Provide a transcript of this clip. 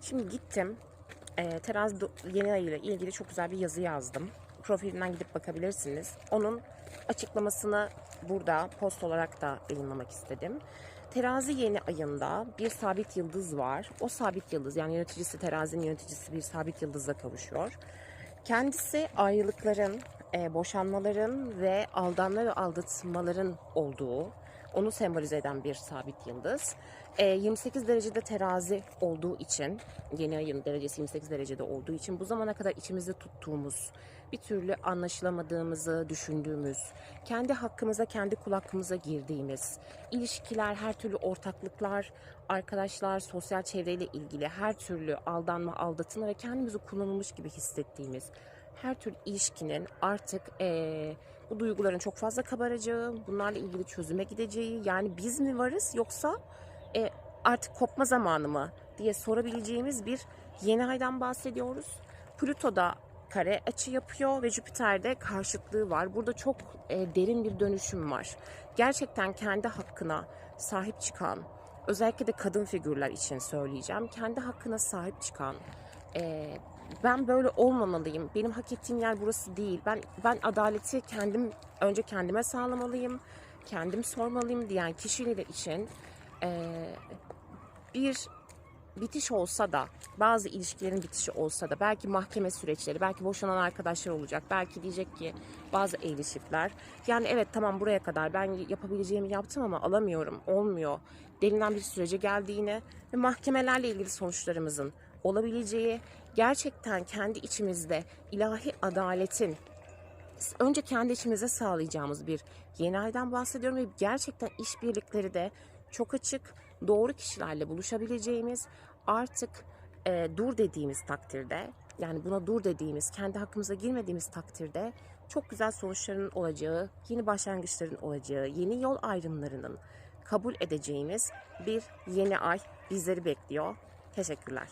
Şimdi gittim. E, terazi do- yeni ay ile ilgili çok güzel bir yazı yazdım. Profilinden gidip bakabilirsiniz. Onun açıklamasını burada post olarak da yayınlamak istedim. Terazi yeni ayında bir sabit yıldız var. O sabit yıldız yani yöneticisi terazinin yöneticisi bir sabit yıldızla kavuşuyor. Kendisi ayrılıkların, e, boşanmaların ve aldanma ve aldatmaların olduğu, onu sembolize eden bir sabit yıldız. E, 28 derecede terazi olduğu için, yeni ayın derecesi 28 derecede olduğu için bu zamana kadar içimizde tuttuğumuz, bir türlü anlaşılamadığımızı düşündüğümüz, kendi hakkımıza, kendi kul hakkımıza girdiğimiz, ilişkiler, her türlü ortaklıklar, arkadaşlar, sosyal çevreyle ilgili her türlü aldanma, aldatılma ve kendimizi kullanılmış gibi hissettiğimiz her türlü ilişkinin artık eee, bu duyguların çok fazla kabaracağı, bunlarla ilgili çözüme gideceği, yani biz mi varız yoksa e, artık kopma zamanı mı diye sorabileceğimiz bir yeni aydan bahsediyoruz. Plüto'da kare açı yapıyor ve Jüpiter'de karşıtlığı var. Burada çok e, derin bir dönüşüm var. Gerçekten kendi hakkına sahip çıkan, özellikle de kadın figürler için söyleyeceğim. Kendi hakkına sahip çıkan, e, ben böyle olmamalıyım. Benim hak ettiğim yer burası değil. Ben ben adaleti kendim önce kendime sağlamalıyım. Kendim sormalıyım diyen kişiler için e, bir bitiş olsa da bazı ilişkilerin bitişi olsa da belki mahkeme süreçleri belki boşanan arkadaşlar olacak belki diyecek ki bazı evli çiftler yani evet tamam buraya kadar ben yapabileceğimi yaptım ama alamıyorum olmuyor denilen bir sürece geldiğini ve mahkemelerle ilgili sonuçlarımızın olabileceği gerçekten kendi içimizde ilahi adaletin önce kendi içimize sağlayacağımız bir yeni aydan bahsediyorum ve gerçekten işbirlikleri de çok açık, doğru kişilerle buluşabileceğimiz, artık e, dur dediğimiz takdirde, yani buna dur dediğimiz, kendi hakkımıza girmediğimiz takdirde çok güzel sonuçların olacağı, yeni başlangıçların olacağı, yeni yol ayrımlarının kabul edeceğimiz bir yeni ay bizleri bekliyor. Teşekkürler.